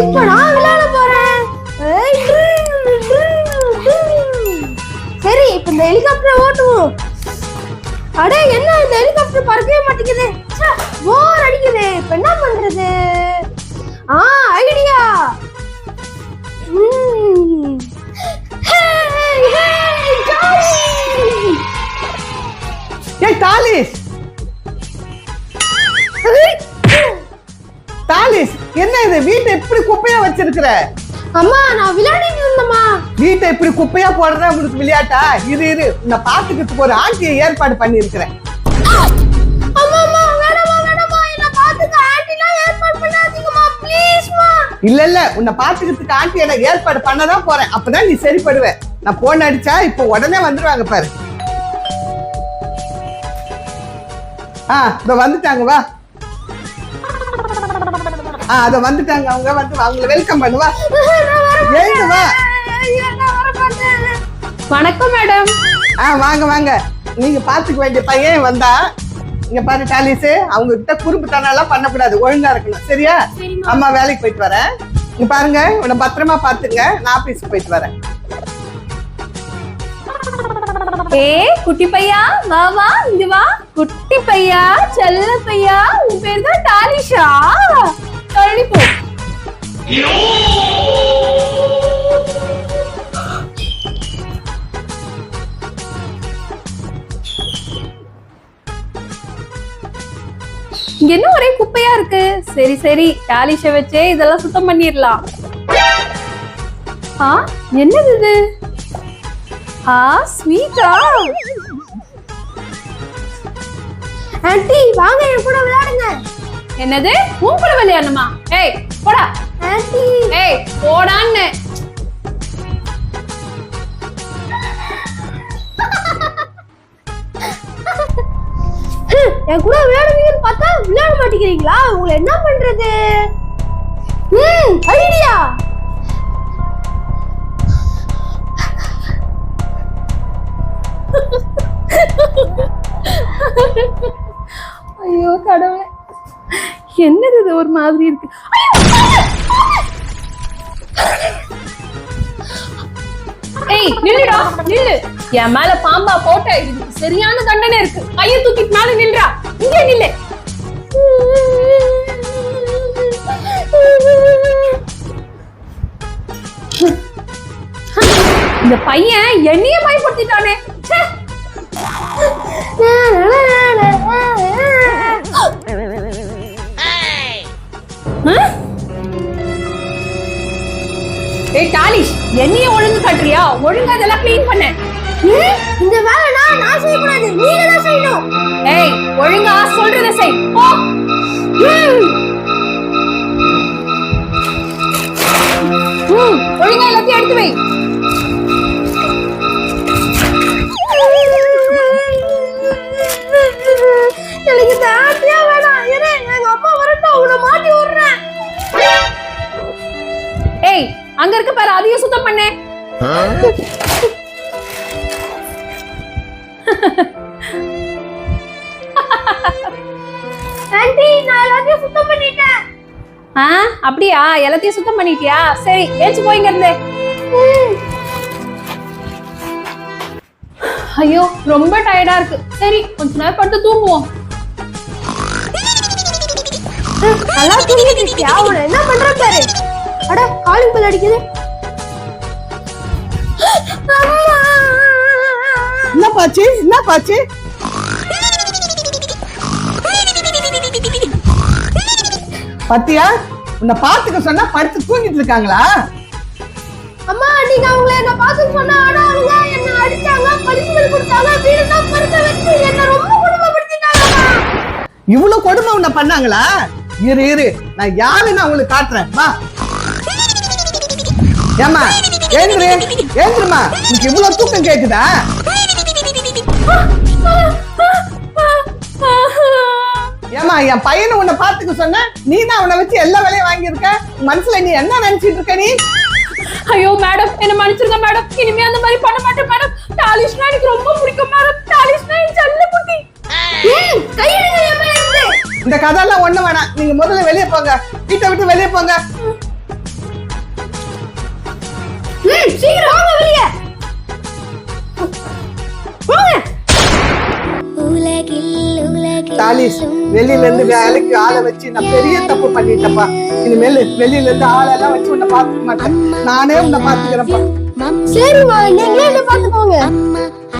இப்ப நான் விளையாட போறேன். சரி இப்ப இந்த ஹெலிகாப்டர் ஓட்டுவோம். அடே என்ன இந்த ஹெலிகாப்டர் இது வீட்டை இப்படி குப்பையா வச்சிருக்கிற? அம்மா நான் விளையாடிட்டு இருந்தேம்மா. வீட்டை இப்படி குப்பையா போடுறதா உங்களுக்கு விளையாட்டா? இரு இரு. உன்னை பாத்துக்கிறதுக்கு ஒரு ஆண்டியை ஏற்பாடு பண்ணி இருக்கிறேன் அம்மா அம்மா வேணாம்மா வேணாம்மா. என்ன பாத்துக்க ஆண்டிலாம் ஏற்பாடு பண்ணாதீங்கம்மா. ப்ளீஸ்மா. இல்ல இல்ல. உன்னை பாத்துக்கிறதுக்கு ஆண்டி எனக்கு ஏற்பாடு பண்ணதான் போறேன். அப்பதான் நீ சரிப்படுவ. நான் போன் அடிச்சா இப்போ உடனே வந்துருவாங்க பாரு. ஆ இதோ வந்துட்டாங்க வா. அதோ வந்துட்டாங்க அவங்க. வந்து அவங்கள வெல்கம் பண்ணுவா. எழுந்து வா. வணக்கம் மேடம் ஆ வாங்க வாங்க. நீங்க பாத்துக்க வேண்டிய பையன் வந்தா இங்க பாரு டாலிஸ். அவங்க கிட்ட குறும்புத்தனம் எல்லாம் பண்ணக்கூடாது. ஒழுங்கா இருக்கணும். சரியா. அம்மா வேலைக்கு போயிட்டு வரேன். இங்க பாருங்க உன்னை பத்திரமா பாத்துங்க நான் ஆபீஸ்க்கு போயிட்டு வரேன். ஏ குட்டி பையா? வா வா இங்க வா. குட்டி பையா செல்ல பையா? உன் பேர் தான் டாலிஷா? கழனி போ இங்க என்ன ஒரே குப்பையா இருக்கு சரி சரி டாலிஷ வச்சே இதெல்லாம் சுத்தம் பண்ணிடலாம் ஆ என்னது இது ஆ ஸ்வீட்டா ஆன்ட்டி வாங்க என் கூட விளையாடுங்க என்னது? உன் கூட விளையாடணுமா? ஏய் போடா. ஏய் போடான்னு. என் கூட விளையாடுவீங்கன்னு பார்த்தா விளையாட மாட்டேங்கிறீங்களா? உங்களை என்ன பண்றது? ம் ஐடியா. ஐயோ கடவுளே. என்னது இது? ஒரு மாதிரி இருக்கு. ஏய் நில்லுடா நில்லு. என் மேல பாம்பா போட்ட இதுக்கு சரியான தண்டனை இருக்கு. கைய தூக்கி மேல நில்றா. இங்க நில்லு. இந்த பையன் என்னைய பயப்படுத்திட்டானே ஏய் டாலிஷ் என்னைய ஒழுங்கு காட்டுறியா? ஒழுங்கா இதெல்லாம் க்ளீன் பண்ண. ம், இந்த வேலை நான் நான் செய்யக்கூடாது. நீங்க தான் செய்யணும். ஏய் ஒழுங்கா சொல்றத செய். போ. ஒழுங்கா எல்லாத்தையும் எடுத்து வை. எனக்கு இந்த ஆட்டியா வேணாம். இரு எங்க அம்மா வரட்டும். உன்னை மாட்டி விடுறேன். ஏய் அங்க இருக்க பாரு அதையும் சுத்தம் பண்ணு. ஆன்ட்டி நான் எல்லாத்தையும் சுத்தம் பண்ணிட்டேன். ஆ அப்படியா? எல்லாத்தையும் சுத்தம் பண்ணிட்டியா? சரி ஏச்சு போயிங்க இருந்து ம், ஐயோ ரொம்ப டயர்டா இருக்கு. சரி கொஞ்ச நேரம் படுத்து தூங்குவோம். நல்லா தூங்கிட்டு இருக்கியா? என்ன பண்ற பாரு? அட காலிங் பெல் அடிக்குது. என்ன பாச்சு என்ன பாச்சு பத்தியா உன்னை பாத்துக்க சொன்னா படுத்து தூங்கிட்டு இருக்காங்களா? அம்மா நீங்க அவங்கள என்ன பார்த்து சொன்னா ஆனா அவங்க என்ன அடிச்சாங்க பனிஷ்மெண்ட் கொடுத்தாங்க வீடு தான் பருக்க வச்சு என்ன ரொம்ப இவ்வளவு கொடுமை உன்னை பண்ணாங்களா? இரு இரு நான் யாருன்னு அவங்களுக்கு காட்டுறேன். வா. ஏமா ஏந்திரு ஏந்திருமா உனக்கு இவ்வளவு தூக்கம் கேக்குதா? ஏமா என் பையனை உன்னை பாத்துக்க சொன்ன நீ தான் அவனை வச்சு எல்லா வேலையும் வாங்கியிருக்க? மனசுல நீ என்ன நினைச்சிட்டு இருக்க நீ? ஐயோ மேடம் என்ன மன்னிச்சிருங்க மேடம் இனிமே அந்த மாதிரி பண்ண மாட்டேன் மேடம் டாலிஷ்னா எனக்கு ரொம்ப பிடிக்கும் மேடம் டாலிஷ்னா என் செல்ல குட்டி. இந்த கதையெல்லாம் ஒண்ணு வேணாம். நீங்க முதல்ல வெளியே போங்க. வீட்டை விட்டு வெளியே போங்க. வெளியில இருந்து வேலைக்கு ஆளை வச்சு நான் பெரிய தப்பு பண்ணிட்டப்பா இனிமேல் வெளியில இருந்து ஆளெல்லாம் வச்சு உன்னை மாட்டேன். நானே உன்னை பாத்துக்கிறேன்ப்பா சரிம்மா